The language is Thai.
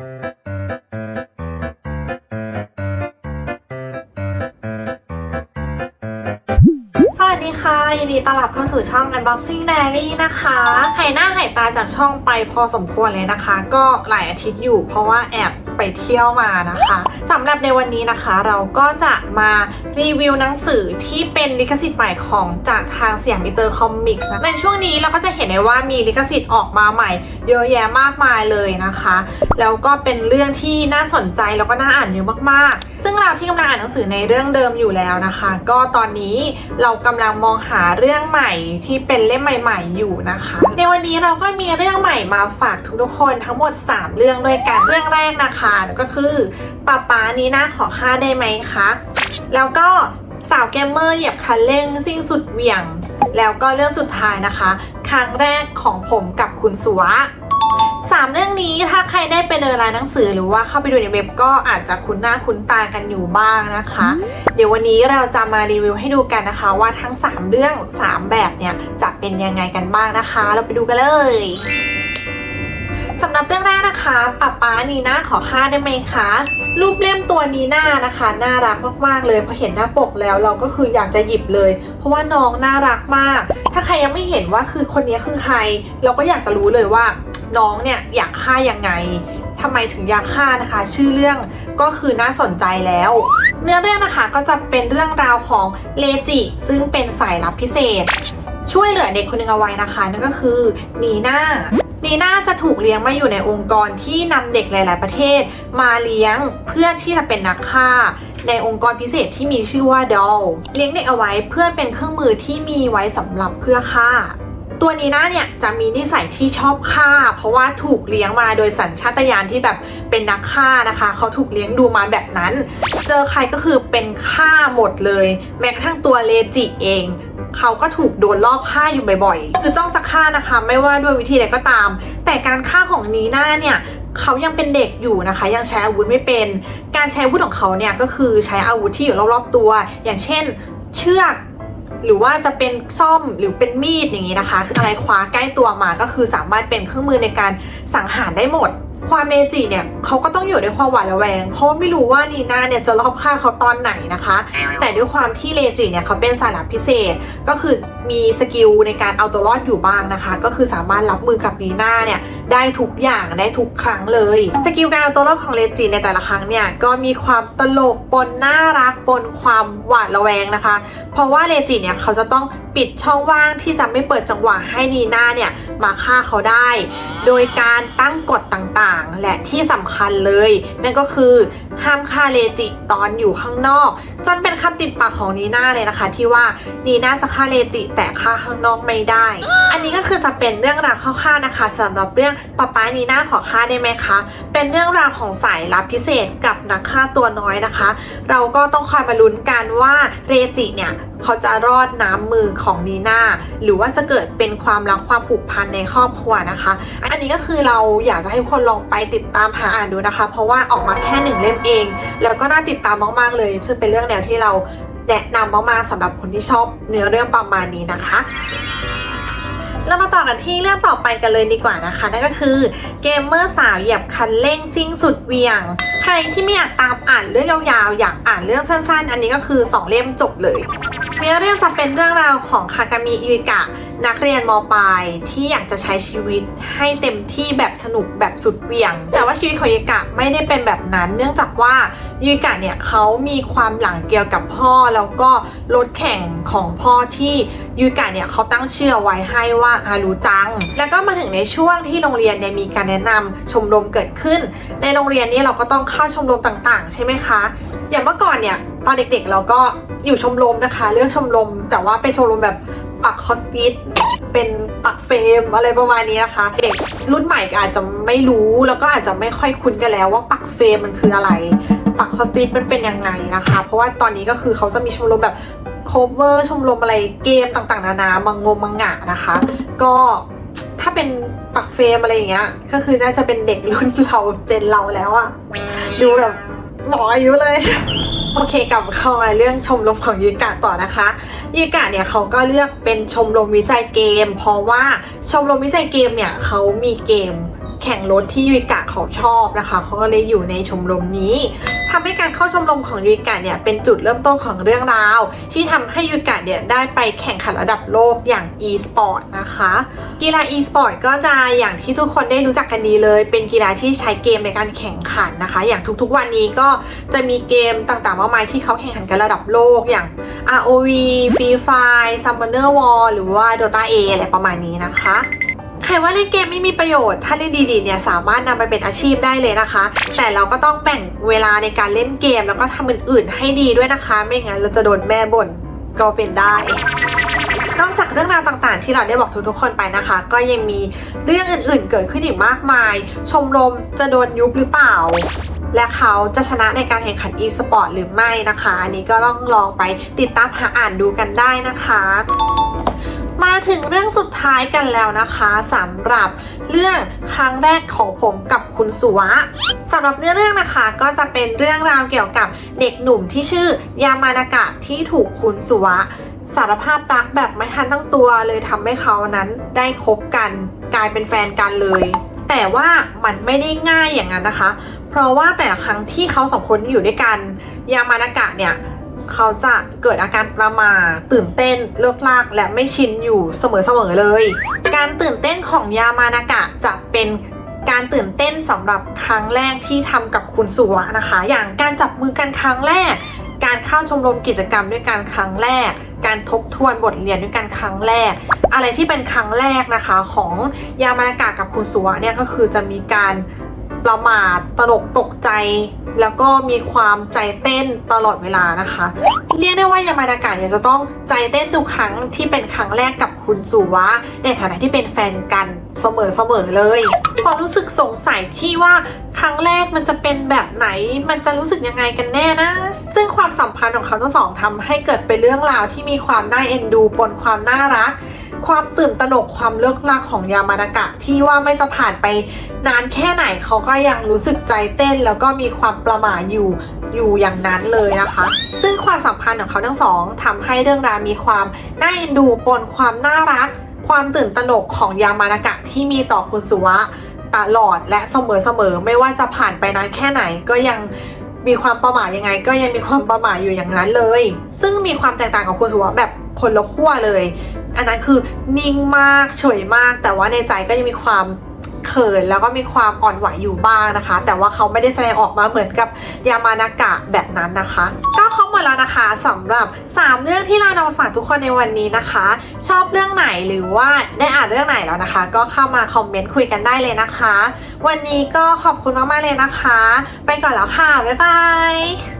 สวั ค่ะ ยินดีต้อนรับเข้าสู่ช่อง Unboxing Diary นะคะหายหน้าหายตาจากช่องไปพอสมควรเลยนะคะ ก็หลายอาทิตย์อยู่เพราะว่าแอบไปเที่ยวมานะคะสำหรับในวันนี้นะคะ เราก็จะมารีวิวหนังสือที่เป็นลิขสิทธิ์ใหม่ของจากทางเสียงมิเตอร์คอมมิกส์นะในช่วงนี้เราก็จะเห็นได้ว่ามีลิขสิทธิ์ออกมาใหม่ เยอะแยะมากมายเลยนะคะ แล้วก็เป็นเรื่องที่น่าสนใจแล้วก็น่าอ่านเยอะมากๆ ซึ่งเราที่กำลังอ่านหนังสือในเรื่องเดิมอยู่แล้วนะคะ ก็ตอนนี้เรากำลังมองหาเรื่องใหม่ที่เป็นเล่มใหม่ ๆ อยู่นะคะ ในวันนี้เราก็มีเรื่องใหม่มาฝากทุกๆคนทั้งหมด 3 เรื่องด้วยกันเรื่องแรกนะคะก็คือป้าป๊านี้น่าขอค่าได้ไหมคะแล้วก็สาวเกมเมอร์เหยียบคันเร่งซิ่งสุดเหวี่ยง แล้วก็เรื่องสุดท้ายนะคะ ครั้งแรกของผมกับคุณสุวะ สามเรื่องนี้ถ้าใครได้ไปเดินร้านหนังสือหรือว่าเข้าไปดูในเว็บก็อาจจะคุ้นหน้าคุ้นตากันอยู่บ้างนะคะ เดี๋ยววันนี้เราจะมารีวิวให้ดูกันนะคะ ว่าทั้ง 3 เรื่อง 3 แบบเนี่ยจะเป็นยังไงกันบ้างนะคะ เราไปดูกันเลยสำหรับเรื่องแรกนะคะป๊าป๊านีน่าขอค่าได้ไหมคะรูปเล่มตัวนีน่านะคะ น่ารักมากๆเลยพอเห็นหน้าปกแล้วเราก็คืออยากจะหยิบเลย เพราะว่าน้องน่ารักมาก ถ้าใครยังไม่เห็นว่าคือคนนี้คือใคร เราก็อยากจะรู้เลยว่า น้องเนี่ยอยากฆ่ายังไงทำไมถึงอยากฆ่านะคะ ชื่อเรื่องก็คือน่าสนใจแล้ว เนื้อเรื่องนะคะก็จะเป็นเรื่องราวของเลจิ ซึ่งเป็นสายลับพิเศษ ช่วยเหลือเด็กคนหนึ่งเอาไว้นะคะ นั่นก็คือนีน่านีน่าจะถูกเลี้ยงมาอยู่ในองค์กรที่นำเด็กหลาย ๆ ประเทศ มาเลี้ยงเพื่อที่จะเป็นนักฆ่า ในองค์กรพิเศษที่มีชื่อว่าดอลเลี้ยงเด็กเอาไว้เพื่อเป็นเครื่องมือที่มีไว้สำหรับเพื่อฆ่า ตัวนีน่าเนี่ยจะมีนิสัยที่ชอบฆ่า เพราะว่าถูกเลี้ยงมาโดยสัญชาตญาณที่แบบเป็นนักฆ่านะคะ เขาถูกเลี้ยงดูมาแบบนั้น เจอใครก็คือเป็นฆ่าหมดเลย แม้กระทั่งตัวเลจิเองเขาก็ถูกโดนลอบฆ่าอยู่บ่อยๆ คือจ้องจะฆ่านะคะ ไม่ว่าด้วยวิธีใดก็ตาม แต่การฆ่าของนีน่าเนี่ยเขายังเป็นเด็กอยู่นะคะ ยังใช้อาวุธไม่เป็น การใช้อาวุธของเขาเนี่ยก็คือใช้อาวุธที่อยู่รอบๆตัว อย่างเช่น เชือก หรือว่าจะเป็นซ่อมหรือเป็นมีดอย่างนี้นะคะ คืออะไรคว้าใกล้ตัวมาก็คือสามารถเป็นเครื่องมือในการสังหารได้หมด ความเมจิเนี่ยเขาก็ต้องอยู่ในความหวาดระแวง เพราะไม่รู้ว่านีน่าเนี่ยจะรอบฆ่าเขาตอนไหนนะคะ แต่ด้วยความที่เลจิเนี่ยเขาเป็นสายลับพิเศษก็คือมีสกิลในการเอาตัวรอดอยู่บ้างนะคะ ก็คือสามารถรับมือกับนีน่าเนี่ยได้ทุกอย่างได้ทุกครั้งเลยสกิลการเอาตัวรอดของเลจิในแต่ละครั้งเนี่ยก็มีความตลกปนน่ารักปนความหวาดระแวงนะคะ เพราะว่าเลจิเนี่ยเขาจะต้องปิดช่องว่างที่จะไม่เปิดจังหวะให้นีน่าเนี่ย มาฆ่าเขาได้ โดยการตั้งกฎต่างๆ และที่สำคัญเลย นั่นก็คือ ห้ามฆ่าเลจิตอนอยู่ข้างนอก จนเป็นคำติดปากของนีน่าเลยนะคะ ที่ว่านีน่าจะฆ่าเลจิแต่ฆ่าข้างนอกไม่ได้ อันนี้ก็คือจะเป็นเรื่องราวคร่าวๆนะคะสำหรับเรื่องป๊าป๊านีน่าขอฆ่าได้ไหมคะ เป็นเรื่องราวของสายลับพิเศษกับนักฆ่าตัวน้อยนะคะ เราก็ต้องคอยมาลุ้นกันว่าเรจิเนี่ยเขาจะรอดน้ำมือของนีน่าหรือว่าจะเกิดเป็นความรักความผูกพันในครอบครัวนะคะ อันนี้ก็คือเราอยากจะให้คนลองไปติดตามหาอ่านดูนะคะ เพราะว่าออกมาแค่หนึ่งเล่มเองแล้วก็น่าติดตามมากๆเลย ซึ่งเป็นเรื่องแนวที่เราแนะนำมากๆสำหรับคนที่ชอบเนื้อเรื่องประมาณนี้นะคะเรามาต่อกันที่เรื่องต่อไปกันเลยดีกว่านะคะ นั่นก็คือเกมเมอร์สาวเหยียบคันเร่งซิ่งสุดเวียง ใครที่ไม่อยากตามอ่านเรื่องยาวๆ อยากอ่านเรื่องสั้นๆ อันนี้ก็คือ 2 เล่มจบเลย เนื้อเรื่องจะเป็นเรื่องราวของคากามิอิริกะ นักเรียนมปลายที่อยากจะใช้ชีวิตให้เต็มที่แบบสนุกแบบสุดเหวี่ยง แต่ว่าชีวิตของยูกะไม่ได้เป็นแบบนั้น เนื่องจากว่ายูกะเนี่ยเขามีความหลังเกี่ยวกับพ่อแล้วก็รถแข่งของพ่อที่ยูกะเนี่ยเขาตั้งเชื่อไว้ให้ว่าอารุจัง แล้วก็มาถึงในช่วงที่โรงเรียนเนี่ยมีการแนะนำชมรมเกิดขึ้น ในโรงเรียนนี้เราก็ต้องเข้าชมรมต่างๆ ใช่ไหมคะ อย่างเมื่อก่อนเนี่ยตอนเด็กๆเราก็อยู่ชมรมนะคะ เลือกชมรมแต่ว่าเป็นชมรมแบบ ปักคอสติสเป็นปักเฟรมอะไรประมาณนี้นะคะ เด็กรุ่นใหม่ก็อาจจะไม่รู้แล้วก็อาจจะไม่ค่อยคุ้นกันแล้วว่าปักเฟรมมันคืออะไร ปักคอสติสมันเป็นยังไงนะคะ เพราะว่าตอนนี้ก็คือเขาจะมีชมรมแบบ cover ชมรมอะไรเกมต่างๆ นานามังงมังงะนะคะ ก็ถ้าเป็นปักเฟรมอะไรอย่างเงี้ย ก็คือน่าจะเป็นเด็กรุ่นเราเจนเราแล้วอะดูแบบหมออายุเลย โอเคกลับเข้ามาเรื่องชมรมของยูกะต่อนะคะยูกะเนี่ยเขาก็เลือกเป็นชมรมวิจัยเกม เพราะว่าชมรมวิจัยเกมเนี่ยเขามีเกมแข่งรถที่ยูกะเขาชอบนะคะเขาก็เลยอยู่ในชมรมนี้ ทำให้การเข้าชมรมของยูกะเนี่ยเป็นจุดเริ่มต้นของเรื่องราว ที่ทำให้ยูกะเนี่ยได้ไปแข่งขันระดับโลกอย่าง e-sport นะคะ กีฬา e-sport ก็จะอย่างที่ทุกคนได้รู้จักกันดีเลย เป็นกีฬาที่ใช้เกมในการแข่งขันนะคะ อย่างทุกๆวันนี้ก็จะมีเกมต่างๆมากมายที่เขาแข่งขันกันระดับโลกอย่าง ROV Free Fire Summoner War หรือว่า Dota A อะไรประมาณนี้นะคะ รว่าเล่นเกมไม่มีประโยชน์ ถ้าเล่นดีๆเนี่ยสามารถนำไปเป็นอาชีพได้เลยนะคะ แต่เราก็ต้องแบ่งเวลาในการเล่นเกมแล้วก็ทำอื่นๆให้ดีด้วยนะคะ ไม่งั้นเราจะโดนแม่บ่นก็เป็นได้นอกจากเรื่องราวต่างๆ ที่เราได้บอกทุกๆคนไปนะคะ ก็ยังมีเรื่องอื่นๆ เกิดขึ้นอีกมากมาย ชมรมจะโดนยุบหรือเปล่า และเขาจะชนะในการแข่งขัน e-sport หรือไม่นะคะ อันนี้ก็ต้องลองไปติดตามหาอ่านดูกันได้นะคะ มาถึงเรื่องสุดท้ายกันแล้วนะคะสำหรับเรื่องครั้งแรกของผมกับคุณสุวะสำหรับเนื้อเรื่องนะคะก็จะเป็นเรื่องราวเกี่ยวกับเด็กหนุ่มที่ชื่อยามานากะที่ถูกคุณสุวะสารภาพรักแบบไม่ทันตั้งตัวเลยทำให้เขานั้นได้คบกันกลายเป็นแฟนกันเลย แต่ว่ามันไม่ได้ง่ายอย่างนั้นนะคะ เพราะว่าแต่ละครั้งที่เขาสองคนอยู่ด้วยกัน ยามานากะเนี่ย เขาจะเกิดอาการประมาตื่นเต้นเลิกลากและไม่ชินอยู่เสมอๆเลย การตื่นเต้นของยามานากะจะเป็นการตื่นเต้นสำหรับครั้งแรกที่ทำกับคุณสุวะนะคะ อย่างการจับมือกันครั้งแรก การเข้าชมรมกิจกรรมด้วยกันครั้งแรก การทบทวนบทเรียนด้วยกันครั้งแรก อะไรที่เป็นครั้งแรกนะคะของยามานากะกับคุณสุวะเนี่ยก็คือจะมีการ ประมาทตลกตกใจ แล้วก็มีความใจเต้นตลอดเวลานะคะ เรียกได้ว่ายามานากะเนี่ยจะต้องใจเต้นทุกครั้งที่เป็นครั้งแรกกับคุณสุวะในฐานะที่เป็นแฟนกันเสมอๆเลยความรู้สึกสงสัยที่ว่าครั้งแรกมันจะเป็นแบบไหน มันจะรู้สึกยังไงกันแน่นะ ซึ่งความสัมพันธ์ของเขาทั้งสองทำให้เกิดเป็นเรื่องราวที่มีความน่าเอ็นดูปนความน่ารัก ความตื่นตระหนกความเลิกลากของยามานากะ ที่ว่าไม่จะผ่านไปนานแค่ไหนเขาก็ยังรู้สึกใจเต้น แล้วก็มีความประหม่าอยู่อยู่อย่างนั้นเลยนะคะ ซึ่งความสัมพันธ์ของเขาทั้งสองทำให้เรื่องราวมีความน่าเอ็นดูปนความน่ารัก ความตื่นตระหนกของยามานากะที่มีต่อคุณสุวะตลอดและเสมอๆไม่ว่าจะผ่านไปนานแค่ไหนก็ยังมีความประหม่ายังไง ก็ยังมีความประหม่าอยู่อย่างนั้นเลย ซึ่งมีความแตกต่างกับคุณสุวะแบบ คนละขั้วเลย อันนั้นคือนิ่งมากเฉยมาก แต่ว่าในใจก็ยังมีความเขินแล้วก็มีความอ่อนไหวอยู่บ้างนะคะ แต่ว่าเขาไม่ได้แสดงออกมาเหมือนกับยามานากะแบบนั้นนะคะก็ครบหมดแล้วนะคะสำหรับ 3 เรื่องที่เรานำมาฝากทุกคนในวันนี้นะคะ ชอบเรื่องไหนหรือว่าได้อ่านเรื่องไหนแล้วนะคะ ก็เข้ามาคอมเมนต์คุยกันได้เลยนะคะ วันนี้ก็ขอบคุณมากๆเลยนะคะ ไปก่อนแล้วค่ะบ๊ายบาย